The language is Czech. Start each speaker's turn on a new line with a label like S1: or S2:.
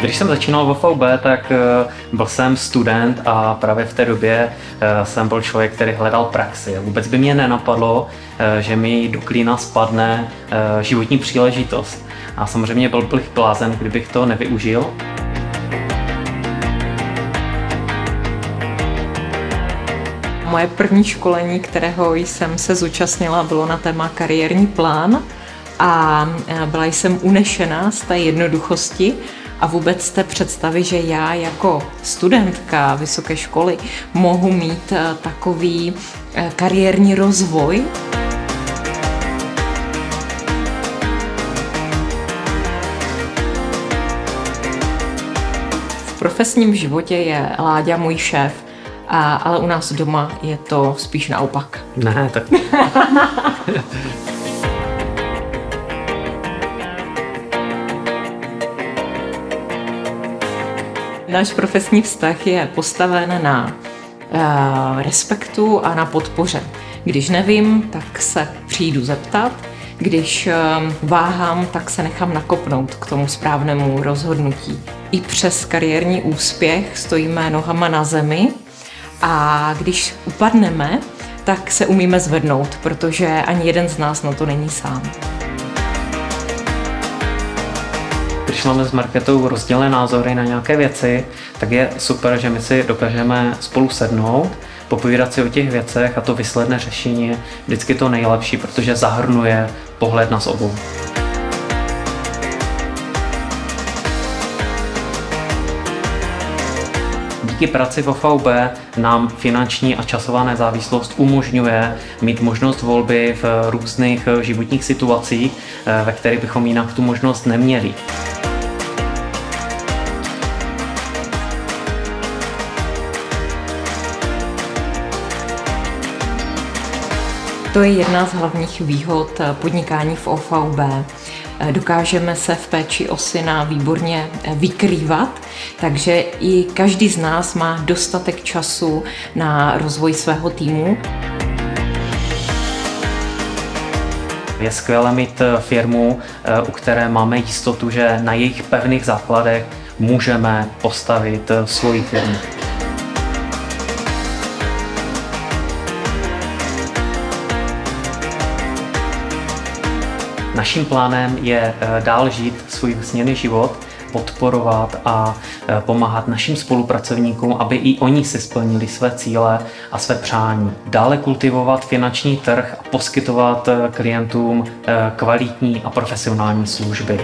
S1: Když jsem začínal v OVB, tak eh, byl jsem student a právě v té době eh, jsem byl člověk, který hledal praxi. Vůbec by mě nenapadlo, eh, že mi do klína spadne životní příležitost. A samozřejmě byl bych blázen, kdybych to nevyužil.
S2: Moje první školení, kterého jsem se zúčastnila, bylo na téma kariérní plán a byla jsem unešená z té jednoduchosti a vůbec té představy, že já jako studentka vysoké školy mohu mít eh, takový eh, kariérní rozvoj. V profesním životě je Láďa můj šéf, a, ale u nás doma je to spíš naopak.
S1: Ne, tak...
S2: Náš profesní vztah je postaven na uh, respektu a na podpoře. Když nevím, tak se přijdu zeptat. Když uh, váhám, tak se nechám nakopnout k tomu správnému rozhodnutí. I přes kariérní úspěch stojíme nohama na zemi a když upadneme, tak se umíme zvednout, protože ani jeden z nás na to není sám.
S1: Když máme s Marketou rozdělené názory na nějaké věci, tak je super, že my si dokážeme spolu sednout, popovídat si o těch věcech a to výsledné řešení je vždycky to nejlepší, protože zahrnuje pohled nás obou. Díky práci v OVB nám finanční a časová nezávislost umožňuje mít možnost volby v různých životních situacích, eh, ve kterých bychom jinak tu možnost neměli.
S2: To je jedna z hlavních výhod podnikání v OVB. Dokážeme se v péči o syna výborně vykrývat, takže i každý z nás má dostatek času na rozvoj svého týmu.
S1: Je skvělé mít firmu, u které máme jistotu, že na jejich pevných základech můžeme postavit svoji firmu. Naším plánem je eh, dál žít svůj vysněný život, podporovat a eh, pomáhat našim spolupracovníkům, aby i oni si splnili své cíle a své přání. Dále kultivovat finanční trh a poskytovat eh, klientům kvalitní a profesionální služby.